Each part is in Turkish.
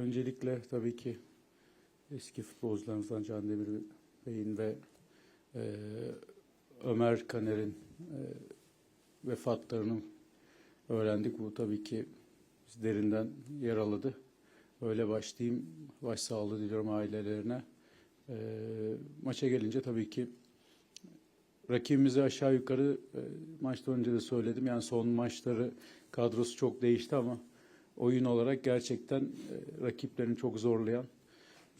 öncelikle tabii ki eski futbolcularımızdan Can Demir Bey'in ve e, Ömer Kaner'in e, vefatlarını öğrendik. Bu tabii ki derinden yaraladı. Öyle başlayayım. Başsağlığı diliyorum ailelerine. E, maça gelince tabii ki rakibimizi aşağı yukarı e, maçtan önce de söyledim. Yani son maçları kadrosu çok değişti ama oyun olarak gerçekten e, rakiplerini çok zorlayan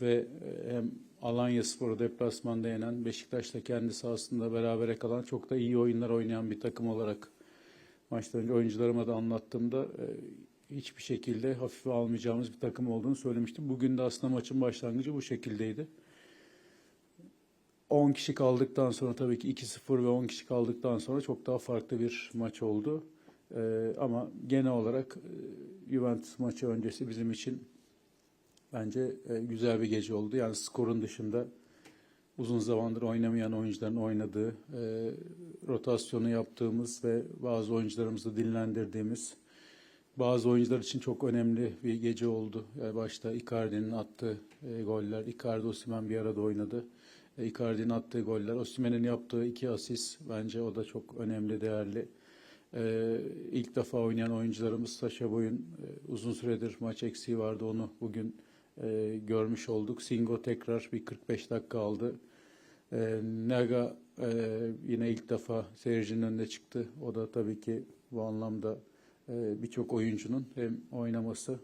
ve e, hem Alanya Spor'u deplasmanda yenen, Beşiktaş'ta kendi sahasında berabere kalan çok da iyi oyunlar oynayan bir takım olarak maçtan önce oyuncularıma da anlattığımda e, hiçbir şekilde hafife almayacağımız bir takım olduğunu söylemiştim. Bugün de aslında maçın başlangıcı bu şekildeydi. 10 kişi kaldıktan sonra tabii ki 2-0 ve 10 kişi kaldıktan sonra çok daha farklı bir maç oldu. Ee, ama genel olarak e, Juventus maçı öncesi bizim için bence e, güzel bir gece oldu. Yani skorun dışında uzun zamandır oynamayan oyuncuların oynadığı, e, rotasyonu yaptığımız ve bazı oyuncularımızı dinlendirdiğimiz, bazı oyuncular için çok önemli bir gece oldu. Yani başta Icardi'nin attığı e, goller, Icardi Osimhen bir arada oynadı. E, Icardi'nin attığı goller, Osimhen'in yaptığı iki asist bence o da çok önemli, değerli. E, ilk defa oynayan oyuncularımız Saşa Boy'un e, uzun süredir maç eksiği vardı onu bugün e, görmüş olduk. Singo tekrar bir 45 dakika aldı. E, Naga e, yine ilk defa seyircinin önüne çıktı. O da tabii ki bu anlamda e, birçok oyuncunun hem oynaması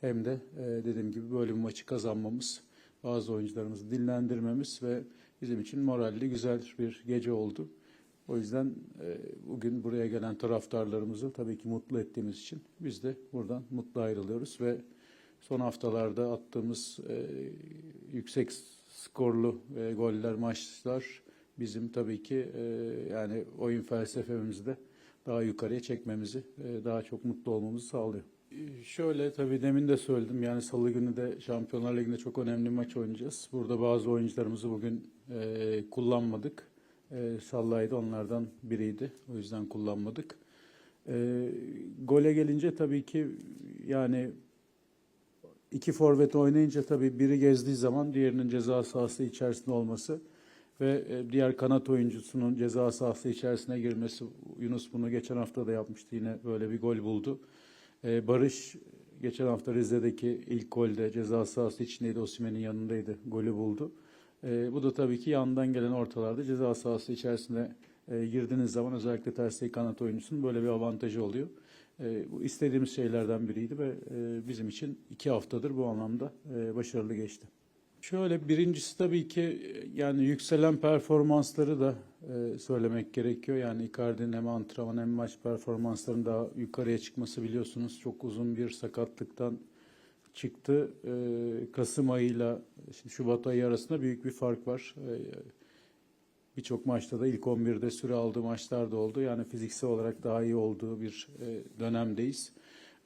hem de e, dediğim gibi böyle bir maçı kazanmamız, bazı oyuncularımızı dinlendirmemiz ve bizim için moralli güzel bir gece oldu. O yüzden e, bugün buraya gelen taraftarlarımızı tabii ki mutlu ettiğimiz için biz de buradan mutlu ayrılıyoruz ve son haftalarda attığımız e, yüksek skorlu e, goller, maçlar bizim tabii ki e, yani oyun felsefemizde daha yukarıya çekmemizi, e, daha çok mutlu olmamızı sağlıyor. E, Şöyle tabii demin de söyledim yani salı günü de Şampiyonlar Ligi'nde çok önemli maç oynayacağız. Burada bazı oyuncularımızı bugün e, kullanmadık. E, Sallayı da onlardan biriydi. O yüzden kullanmadık. E, gole gelince tabii ki yani iki forvet oynayınca tabii biri gezdiği zaman diğerinin ceza sahası içerisinde olması ve e, diğer kanat oyuncusunun ceza sahası içerisine girmesi. Yunus bunu geçen hafta da yapmıştı yine böyle bir gol buldu. E, Barış geçen hafta Rize'deki ilk golde ceza sahası içindeydi. Osimhen'in yanındaydı. Golü buldu. E, bu da tabii ki yandan gelen ortalarda ceza sahası içerisine e, girdiğiniz zaman özellikle tersi kanat oyuncusunun böyle bir avantajı oluyor. E, bu istediğimiz şeylerden biriydi ve e, bizim için iki haftadır bu anlamda e, başarılı geçti. Şöyle birincisi tabii ki e, yani yükselen performansları da e, söylemek gerekiyor. Yani Icardi'nin hem antrenman hem maç performanslarının daha yukarıya çıkması biliyorsunuz çok uzun bir sakatlıktan çıktı. E, Kasım ayıyla işte Şubat ayı arasında büyük bir fark var. E, Birçok maçta da ilk 11'de süre aldığı maçlar da oldu. Yani fiziksel olarak daha iyi olduğu bir e, dönemdeyiz.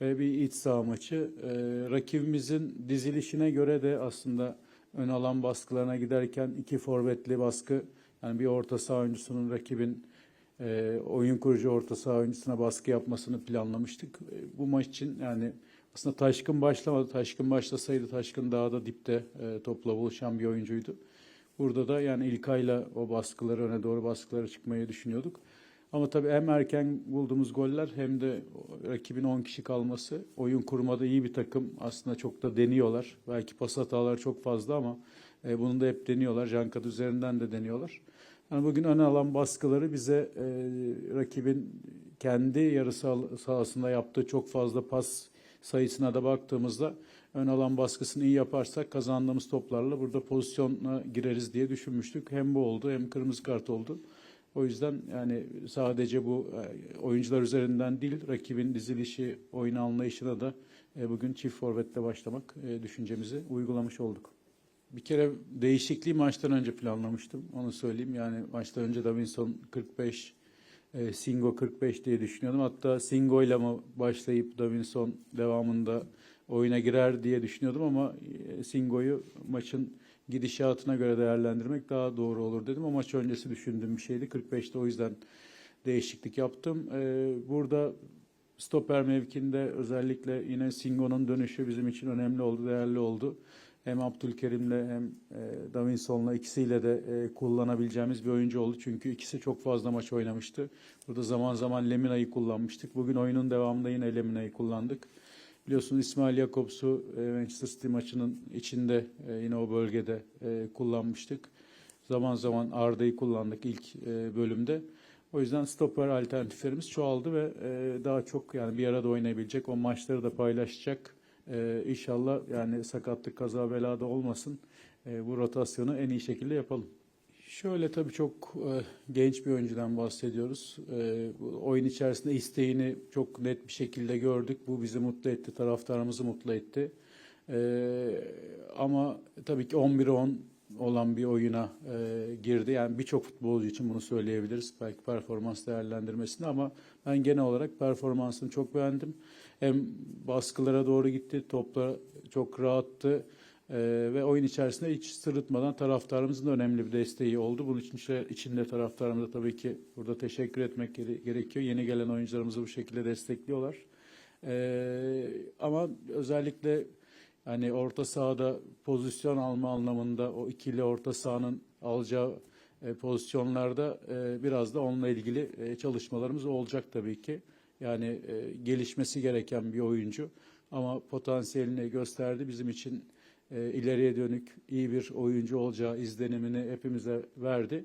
Ve bir iç saha maçı. E, rakibimizin dizilişine göre de aslında ön alan baskılarına giderken iki forvetli baskı yani bir orta saha oyuncusunun rakibin e, oyun kurucu orta saha oyuncusuna baskı yapmasını planlamıştık. E, bu maç için yani aslında Taşkın başlamadı. Taşkın başlasaydı Taşkın daha da dipte e, topla buluşan bir oyuncuydu. Burada da yani İlkay'la o baskıları öne doğru baskılara çıkmayı düşünüyorduk. Ama tabii hem erken bulduğumuz goller hem de rakibin 10 kişi kalması. Oyun kurmada iyi bir takım. Aslında çok da deniyorlar. Belki pas hataları çok fazla ama e, bunu da hep deniyorlar. Jankat üzerinden de deniyorlar. Yani bugün öne alan baskıları bize e, rakibin kendi yarı sah- sahasında yaptığı çok fazla pas sayısına da baktığımızda ön alan baskısını iyi yaparsak kazandığımız toplarla burada pozisyona gireriz diye düşünmüştük. Hem bu oldu hem kırmızı kart oldu. O yüzden yani sadece bu e, oyuncular üzerinden değil, rakibin dizilişi, oyun anlayışına da e, bugün çift forvetle başlamak e, düşüncemizi uygulamış olduk. Bir kere değişikliği maçtan önce planlamıştım. Onu söyleyeyim. Yani maçtan önce Davinson 45, e, Singo 45 diye düşünüyordum. Hatta Singo ile mi başlayıp Davinson devamında oyuna girer diye düşünüyordum ama e, Singo'yu maçın gidişatına göre değerlendirmek daha doğru olur dedim. O maç öncesi düşündüğüm bir şeydi. 45'te o yüzden değişiklik yaptım. E, burada Stoper mevkinde özellikle yine Singo'nun dönüşü bizim için önemli oldu, değerli oldu. Hem Abdülkerim'le hem e, Davinson'la ikisiyle de e, kullanabileceğimiz bir oyuncu oldu. Çünkü ikisi çok fazla maç oynamıştı. Burada zaman zaman Lemina'yı kullanmıştık. Bugün oyunun devamında yine Lemina'yı kullandık. Biliyorsunuz İsmail Jakobs'u e, Manchester City maçının içinde e, yine o bölgede e, kullanmıştık. Zaman zaman Arda'yı kullandık ilk e, bölümde. O yüzden stoper alternatiflerimiz çoğaldı ve e, daha çok yani bir arada oynayabilecek, o maçları da paylaşacak. E, inşallah yani sakatlık, kaza, belada olmasın. E, bu rotasyonu en iyi şekilde yapalım. Şöyle tabii çok e, genç bir oyuncudan bahsediyoruz. E, oyun içerisinde isteğini çok net bir şekilde gördük. Bu bizi mutlu etti, taraftarımızı mutlu etti. E, ama tabii ki 11'e 10 olan bir oyuna e, girdi. Yani birçok futbolcu için bunu söyleyebiliriz. Belki performans değerlendirmesinde ama ben genel olarak performansını çok beğendim. Hem baskılara doğru gitti, topla çok rahattı. Ee, ve oyun içerisinde hiç sırıtmadan taraftarımızın da önemli bir desteği oldu. Bunun için içinde taraftarımıza tabii ki burada teşekkür etmek gere- gerekiyor. Yeni gelen oyuncularımızı bu şekilde destekliyorlar. Ee, ama özellikle hani orta sahada pozisyon alma anlamında o ikili orta sahanın alacağı e, pozisyonlarda e, biraz da onunla ilgili e, çalışmalarımız olacak tabii ki. Yani e, gelişmesi gereken bir oyuncu ama potansiyelini gösterdi. Bizim için e, ileriye dönük iyi bir oyuncu olacağı izlenimini hepimize verdi.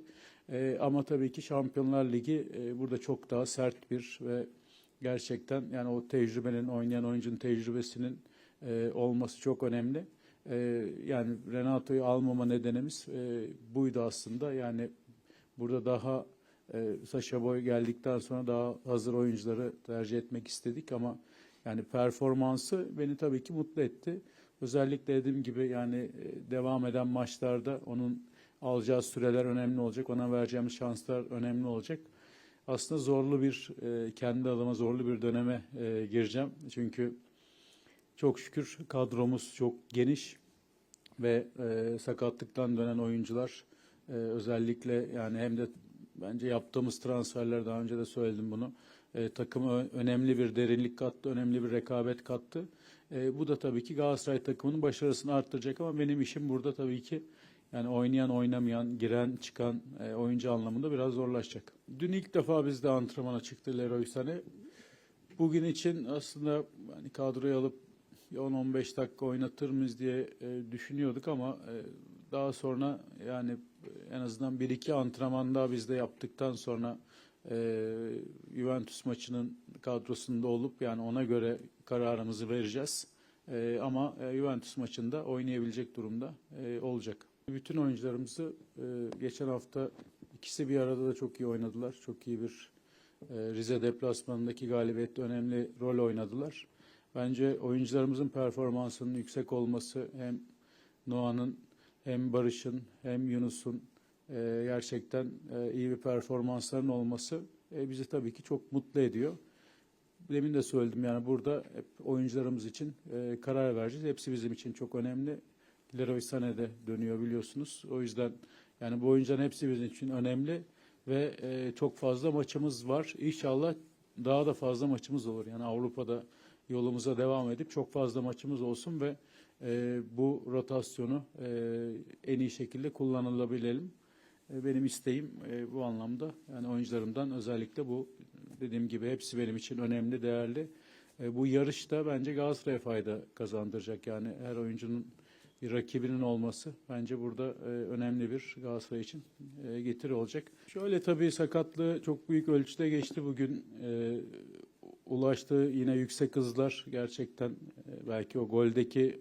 E, ama tabii ki Şampiyonlar Ligi e, burada çok daha sert bir ve gerçekten yani o tecrübenin oynayan oyuncunun tecrübesinin e, olması çok önemli. E, yani Renato'yu almama nedenimiz e, buydu aslında. Yani burada daha e, Saşa Boy geldikten sonra daha hazır oyuncuları tercih etmek istedik ama yani performansı beni tabii ki mutlu etti. Özellikle dediğim gibi yani e, devam eden maçlarda onun alacağı süreler önemli olacak. Ona vereceğimiz şanslar önemli olacak. Aslında zorlu bir e, kendi adıma zorlu bir döneme e, gireceğim. Çünkü çok şükür kadromuz çok geniş ve e, sakatlıktan dönen oyuncular e, özellikle yani hem de bence yaptığımız transferler daha önce de söyledim bunu. E, takıma önemli bir derinlik kattı, önemli bir rekabet kattı. E, bu da tabii ki Galatasaray takımının başarısını arttıracak ama benim işim burada tabii ki yani oynayan oynamayan, giren çıkan e, oyuncu anlamında biraz zorlaşacak. Dün ilk defa bizde antrenmana çıktı Leroy Sané. Bugün için aslında hani kadroya alıp 10-15 dakika oynatır mıyız diye e, düşünüyorduk ama e, daha sonra yani en azından bir iki antrenman daha bizde yaptıktan sonra e, Juventus maçının kadrosunda olup yani ona göre kararımızı vereceğiz. E, ama e, Juventus maçında oynayabilecek durumda e, olacak. Bütün oyuncularımızı e, geçen hafta ikisi bir arada da çok iyi oynadılar. Çok iyi bir e, Rize deplasmanındaki galibiyette önemli rol oynadılar. Bence oyuncularımızın performansının yüksek olması hem Noah'nın hem Barış'ın hem Yunus'un e, gerçekten e, iyi bir performansların olması e, bizi tabii ki çok mutlu ediyor. Demin de söyledim yani burada hep oyuncularımız için e, karar vereceğiz. Hepsi bizim için çok önemli. Leroy Sané de dönüyor biliyorsunuz. O yüzden yani bu oyuncuların hepsi bizim için önemli ve e, çok fazla maçımız var. İnşallah daha da fazla maçımız olur. Yani Avrupa'da yolumuza devam edip çok fazla maçımız olsun ve e, bu rotasyonu e, en iyi şekilde kullanılabilelim. E, benim isteğim e, bu anlamda. Yani oyuncularımdan özellikle bu dediğim gibi hepsi benim için önemli, değerli. E, bu yarışta bence Galatasaray'a fayda kazandıracak. Yani her oyuncunun bir rakibinin olması bence burada e, önemli bir Galatasaray için e, getiri olacak. Şöyle tabii sakatlığı çok büyük ölçüde geçti bugün. E, ulaştığı yine yüksek hızlar gerçekten e, belki o goldeki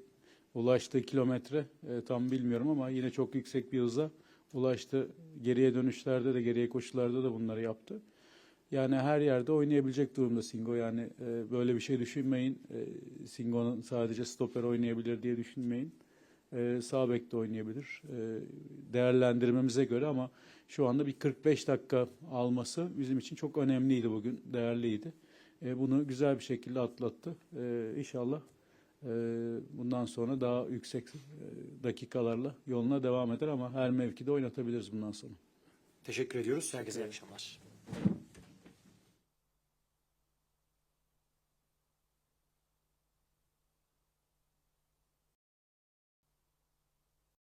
ulaştığı kilometre e, tam bilmiyorum ama yine çok yüksek bir hıza ulaştı. Geriye dönüşlerde de geriye koşularda da bunları yaptı. Yani her yerde oynayabilecek durumda Singo. Yani e, böyle bir şey düşünmeyin. E, Singo'nun sadece stoper oynayabilir diye düşünmeyin. E, sağ bek de oynayabilir. Değerlendirmemize göre ama şu anda bir 45 dakika alması bizim için çok önemliydi bugün. Değerliydi. E, bunu güzel bir şekilde atlattı. E, inşallah e, bundan sonra daha yüksek e, dakikalarla yoluna devam eder ama her mevkide oynatabiliriz bundan sonra. Teşekkür ediyoruz. Herkese iyi akşamlar.